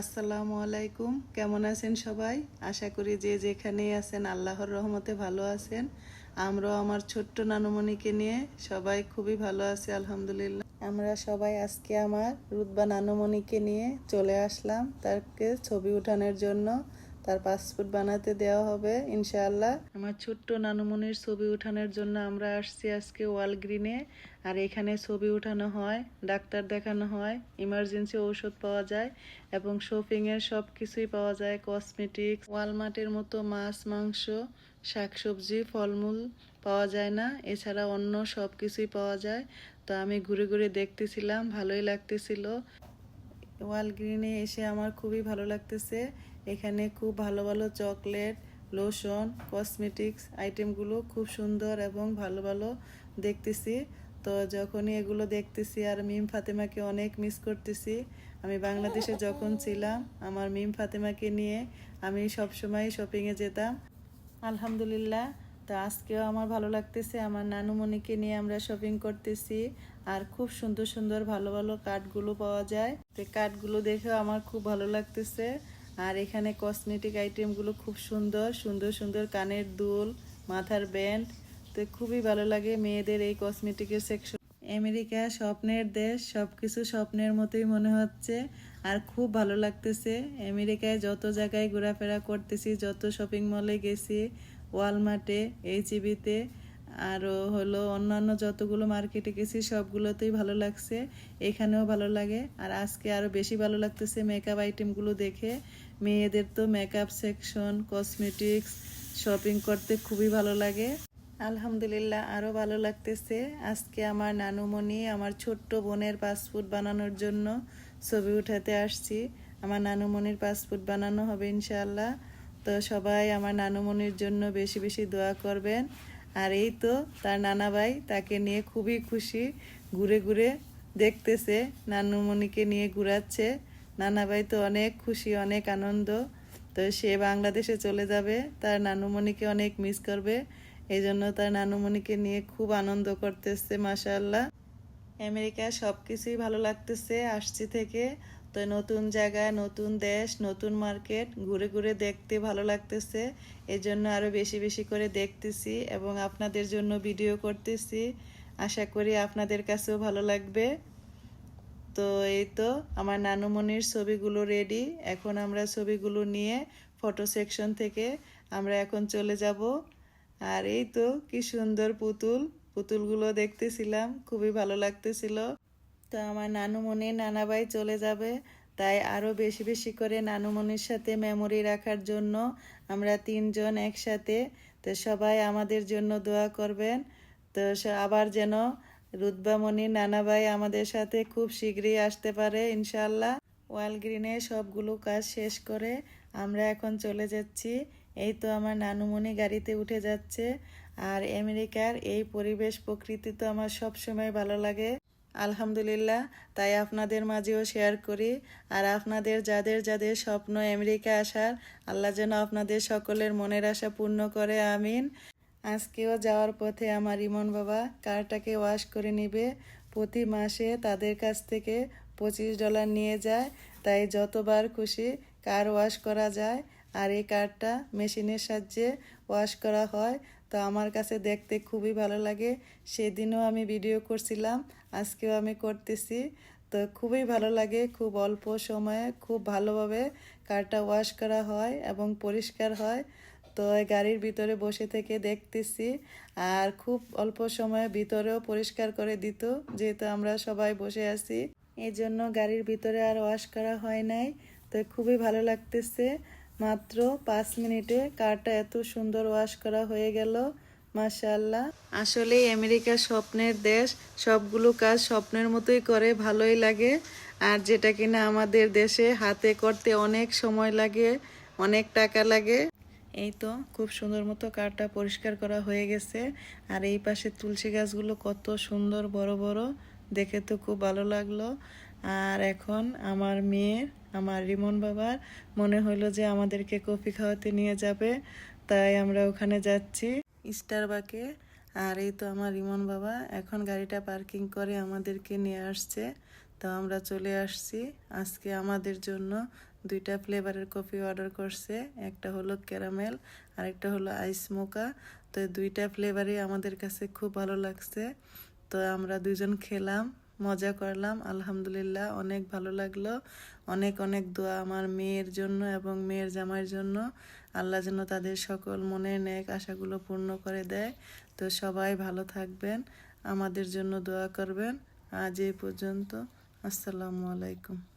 আসসালামু আলাইকুম। কেমন আছেন সবাই? আশা করি যে যেখানেই আছেন, আল্লাহর রহমতে ভালো আছেন। আমরাও আমার ছোট্ট নানুমণিকে নিয়ে সবাই খুবই ভালো আছি, আলহামদুলিল্লাহ। আমরা সবাই আজকে আমার রুদবা নানুমণিকে নিয়ে চলে আসলাম তাকে ছবি উঠানোর জন্য। তার পাসপোর্ট বানাতে দেওয়া হবে, ইনশাআল্লাহ। আমার ছোট্ট নানুমনির ছবি উঠানোর জন্য আমরা আসছি আজকে ওয়াল গ্রিনে আর এখানে ছবি উঠানো হয়, ডাক্তার দেখানো হয় ইমার্জেন্সি ঔষধ পাওয়া যায়, এবং শপিংয়ের সব কিছুই পাওয়া যায় কসমেটিক্স ওয়ালমার্টের মতো মাছ, মাংস, শাকসবজি, ফলমূল পাওয়া যায় না, এছাড়া অন্য সব কিছুই পাওয়া যায়। তো আমি ঘুরে ঘুরে দেখতেছিলাম, ভালোই লাগতেছিল। ওয়াল গ্রিনে এসে আমার খুবই ভালো লাগতেছে। এখানে খুব ভালো ভালো চকলেট, লোশন, কসমেটিক্স আইটেমগুলো খুব সুন্দর এবং ভালো ভালো দেখতেছি। তো যখনই এগুলো দেখতেছি আর মিম ফাতেমাকে অনেক মিস করতেছি, আমি বাংলাদেশে যখন ছিলাম, আমার মিম ফাতেমাকে নিয়ে আমি সবসময় শপিংয়ে যেতাম। আলহামদুলিল্লাহ, তো আজকেও আমার ভালো লাগতেছে, আমার নানুমণিকে নিয়ে আমরা শপিং করতেছি আর খুব সুন্দর সুন্দর ভালো ভালো কাঠগুলো পাওয়া যায়। তো কাঠগুলো দেখেও আমার খুব ভালো লাগতেছে। আর এখানে কসমেটিক আইটেমগুলো খুব সুন্দর সুন্দর সুন্দর কানের দুল, মাথার ব্যান্ড তো খুবই ভালো লাগে মেয়েদের এই কসমেটিকের সেকশন আমেরিকা স্বপ্নের দেশ সব কিছু স্বপ্নের মতোই মনে হচ্ছে, আর খুব ভালো লাগতেছে। আমেরিকায় যত জায়গায় ঘোরাফেরা করতেছি, যত শপিং মলে গেছি ওয়ালমার্টে এইচইবিতে আরও হলো অন্যান্য যতগুলো মার্কেটে গেছি, সবগুলোতেই ভালো লাগছে, এখানেও ভালো লাগে। আর আজকে আরও বেশি ভালো লাগতেছে মেকআপ আইটেমগুলো দেখে। মেয়েদের তো মেকআপ সেকশন কসমেটিক্স শপিং করতে খুবই ভালো লাগে। আলহামদুলিল্লাহ আরও ভালো লাগতেছে। আজকে আমার নানুমণি আমার ছোট্ট বোনের পাসপোর্ট বানানোর জন্য ছবি উঠাতে আসছি। আমার নানুমণির পাসপোর্ট বানানো হবে ইনশাআল্লাহ। তো সবাই আমার নানুমণির জন্য বেশি বেশি দোয়া করবেন। আর এই তো তার নানা ভাই তাকে নিয়ে খুবই খুশি, ঘুরে ঘুরে দেখতেছে, নানুমণিকে নিয়ে ঘুরাচ্ছে। নানা ভাই তো অনেক খুশি, অনেক আনন্দ। তো সে বাংলাদেশে চলে যাবে, তার নানুমণিকে অনেক মিস করবে। এই জন্য তার নানুমণিকে নিয়ে খুব আনন্দ করতেছে, মাশাআল্লাহ। আমেরিকা সব কিছুই ভালো লাগতেছে, আসছি থেকে। তো নতুন জায়গা, নতুন দেশ, নতুন মার্কেট, ঘুরে ঘুরে দেখতে ভালো লাগতেছে। এই জন্য আরও বেশি বেশি করে দেখতেছি এবং আপনাদের জন্য ভিডিও করতেছি। আশা করি আপনাদের কাছেও ভালো লাগবে। তো এই তো, আমার নানুমণির ছবিগুলো রেডি এখন আমরা ছবিগুলো নিয়ে ফটো সেকশন থেকে আমরা এখন চলে যাব। আর এই তো, কি সুন্দর পুতুল। পুতুলগুলো দেখতেছিলাম, খুবই ভালো লাগতেছিল। তো আমার নানুমণি নানাবাই চলে যাবে। তাই আরও বেশি বেশি করে নানুমণির সাথে মেমোরি রাখার জন্য আমরা তিনজন একসাথে তো সবাই আমাদের জন্য দোয়া করবেন। তো আবার যেন রুদ্বামণি নানাবাই আমাদের সাথে খুব শীঘ্রই আসতে পারে ইনশাল্লাহ ওয়াল গ্রিনে সবগুলো কাজ শেষ করে আমরা এখন চলে যাচ্ছি। এই তো আমার নানুমণি গাড়িতে উঠে যাচ্ছে। আর আমেরিকার এই পরিবেশ প্রকৃতি তো আমার সব সময় ভালো লাগে। আলহামদুলিল্লাহ, তাই আপনাদের মাঝেও শেয়ার করি। আর আপনাদের যাদের যাদের স্বপ্ন আমেরিকা আসার, আল্লাহ যেন আপনাদের সকলের মনের আশা পূর্ণ করে, আমিন। আজকেও যাওয়ার পথে আমার ইমন বাবা কারটাকে ওয়াশ করে নিবে। প্রতি মাসে তাদের কাছ থেকে পঁচিশ ডলার নিয়ে যায়। তাই যতবার খুশি কার ওয়াশ করা যায়, আর এই কারটা মেশিনের সাহায্যে ওয়াশ করা হয়। তো আমার কাছে দেখতে খুবই ভালো লাগে। সেদিনও আমি ভিডিও করছিলাম, আজকেও আমি করতেছি। তো খুবই ভালো লাগে, খুব অল্প সময়ে খুব ভালোভাবে কারটা ওয়াশ করা হয় এবং পরিষ্কার হয়। তো গাড়ির ভিতরে বসে থেকে দেখতেছি, আর খুব অল্প সময়ে ভিতরেও পরিষ্কার করে দিত, যেহেতু আমরা সবাই বসে আছি। এই জন্য গাড়ির ভিতরে আর ওয়াশ করা হয় নাই, তো খুবই ভালো লাগতেছে। মাত্র পাঁচ মিনিটে কারটা এত সুন্দর ওয়াশ করা হয়ে গেল মাশাল্লাহ আসলে আমেরিকা স্বপ্নের দেশ, সবগুলো কাজ স্বপ্নের মতোই করে, ভালোই লাগে। আর যেটা কিনা আমাদের দেশে হাতে করতে অনেক সময় লাগে, অনেক টাকা লাগে। এই তো খুব সুন্দর মতো কারটা পরিষ্কার করা হয়ে গেছে। আর এই পাশে তুলসী গাছগুলো কত সুন্দর বড় বড়, দেখে তো খুব ভালো লাগল। আর এখন আমার মেয়ের আমার রিমন বাবার। মনে হলো যে আমাদেরকে কফি খাওয়াতে নিয়ে যাবে, তাই আমরা ওখানে যাচ্ছি। স্টারবাকে আর এই তো আমার রিমন বাবা। এখন গাড়িটা পার্কিং করে আমাদেরকে নিয়ে আসছে। তো আমরা চলে আসছি। আজকে আমাদের জন্য দুইটা ফ্লেভারের কফি অর্ডার করছে। একটা হলো ক্যারামেল আর একটা হলো আইস মোকা। তো দুইটা ফ্লেভারই আমাদের কাছে খুব ভালো লাগছে। তো আমরা দুজন খেলাম। মজা করলাম, আলহামদুলিল্লাহ। অনেক ভালো লাগল। অনেক অনেক দোয়া আমার মেয়ের জন্য এবং মেয়ের জামাইয়ের জন্য। আল্লাহ যেন তাদের সকল মনের নেক আশাগুলো পূর্ণ করে দেয়। তো সবাই ভালো থাকবেন, আমাদের জন্য দোয়া করবেন। আজ এই পর্যন্ত। আসসালামু আলাইকুম।